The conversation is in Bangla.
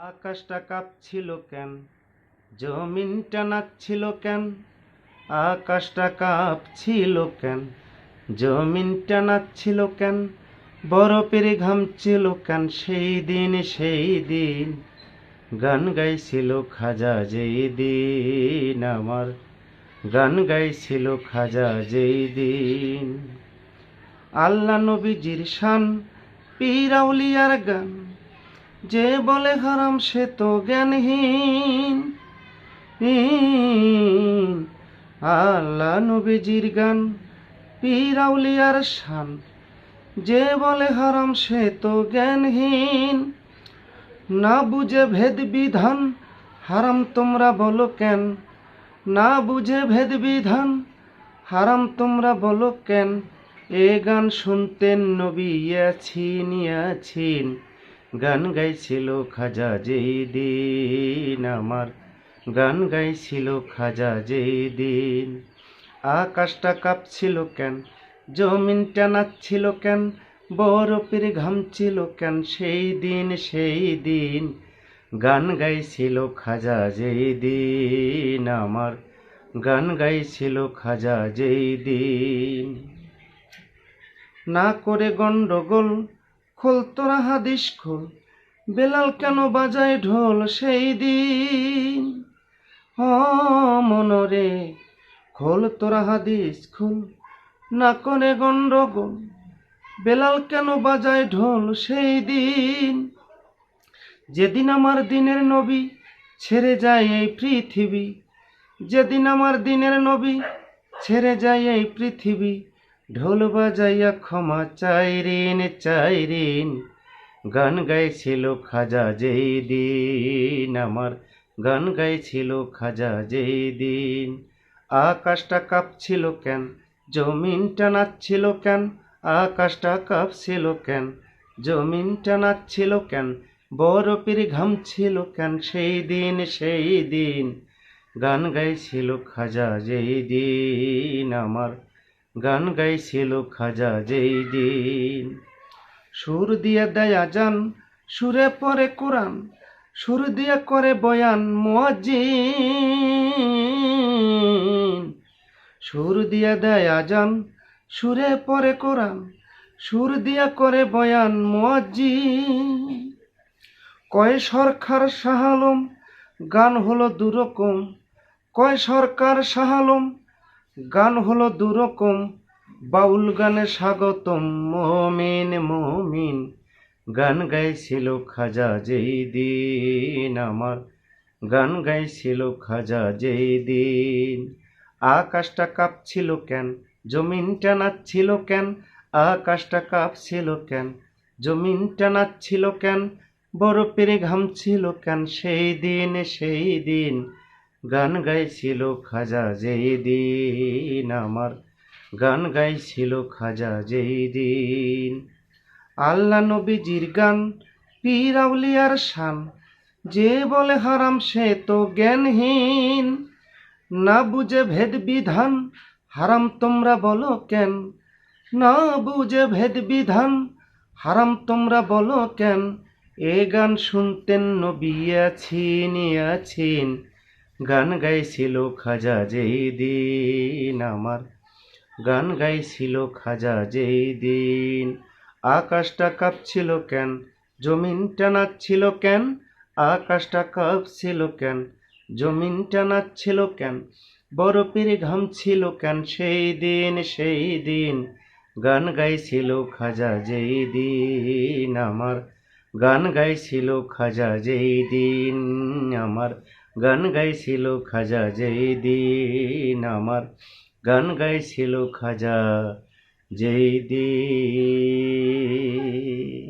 আকাশটা কাঁপছিল কেন? জমিনটা নাচছিল কেন? আকাশটা কাঁপছিল কেন? জমিনটা নাচছিল কেন? বরফের ঘামছিল কেন? সেই দিন সেই দিন গান গাইছিল খাজা যেই দিন আমার। গান গাইছিল খাজা যেই দিন আল্লাহ নবীজির শান, পীরাউলিয়ার গান। যে বলে হারাম সে তো জ্ঞানহীন। হীন। আল্লাহ নবীজির গান পীরাউলিয়ার শান। যে বলে হারাম সে তো জ্ঞানহীন। না বুঝে ভেদ বিধান হারাম তোমরা বলো কেন? না বুঝে ভেদ বিধান হারাম তোমরা বলো কেন? এ গান শুনতেন নবী ইয়াছিন। গান গাইছিল খাজা যেই দিন আমার। গান গাইছিল খাজা যেই দিন আকাশটা কাঁপছিল কেন? জমিনটা নাচছিল কেন? বরফের ঘামছিল কেন? সেই দিন সেই দিন। গান গাইছিল খাজা যেই দিন আমার। গান গাইছিল খাজা যেই দিন না করে গন্ডগোল খোল, তোরা হাদিস খোল। বেলাল কেন বাজায় ঢোল সেই দিন? হ, মনরে, খোল, তোরা হাদিস খোল। না করে গন্ডগোল বেলাল কেন বাজায় ঢোল সেই দিন? যেদিন আমার দিনের নবী ছেড়ে যায় এই পৃথিবী, যেদিন আমার দিনের নবী ছেড়ে যায় এই পৃথিবী ঢোল বাজাইয়া ক্ষমা চাই ঋণ, চাই গান গাইছিল খাজা যেই দিন আমার গান গাইছিল খাজা যেই দিন আকাশটা কাঁপছিল কেন, জমিনটা নাচছিল কেন, আকাশটা কাঁপছিল কেন, জমিনটা নাচছিল কেন, বরফের ঘামছিল কেন সেই দিন সেই দিন গান গাইছিল খাজা যেই দিন আমার গান গাইছিল খাজা যেই দিন। সুর দিয়ে দেয়া যান সুরে পরে কোরআন, সুর দিয়ে করে বয়ান মুয়াজ্জিন। সুর দিয়ে দেয়া যান সুরে পরে কোরআন, সুর দিয়া করে বয়ান মুয়াজ্জিন। কয় সরকার শাহালম গান হলো দুরকম, কয় সরকার শাহালম গান হলো দুরকম, বাউল গানে স্বাগতম, মমিন মমিন। গান গাইছিল খাজা যেই দিন আমার, গান গাইছিল খাজা যেই দিন আকাশটা কাঁপছিল কেন, জমিনটা নাচছিল কেন, আকাশটা কাঁপছিল কেন, জমিনটা নাচছিল কেন, বরফের ঘামছিল কেন, সেই দিন সেই দিন। গান গাইছিল খাজা যেই দিন আমার। গান গাইছিল খাজা যেই দিন আল্লাহ নবীজির গান, পীরাউলিয়ার শান। যে বলে হারাম সে তো জ্ঞানহীন। না বুঝে ভেদ বিধান হারাম তোমরা বলো কেন? না বুঝে ভেদ বিধান হারাম তোমরা বলো কেন? এ গান শুনতেন নবী আছিন আছিন। গান গাইছিল খাজা যেই দিন আমার। গান গাইছিল খাজা যেই দিন আকাশটা কাঁপছিল কেন? জমিনটা নাচছিল কেন? আকাশটা কাঁপছিল কেন? জমিনটা নাচছিল কেন? বরফের ঘামছিল কেন? সেই দিন সেই দিন গান গাইছিল খাজা যেই দিন আমার। গান গাইছিল খাজা যেই দিন আমার। গান গাইছিল খাজা যেই দিন আমার। গান গাইছিল খাজা যেই দিন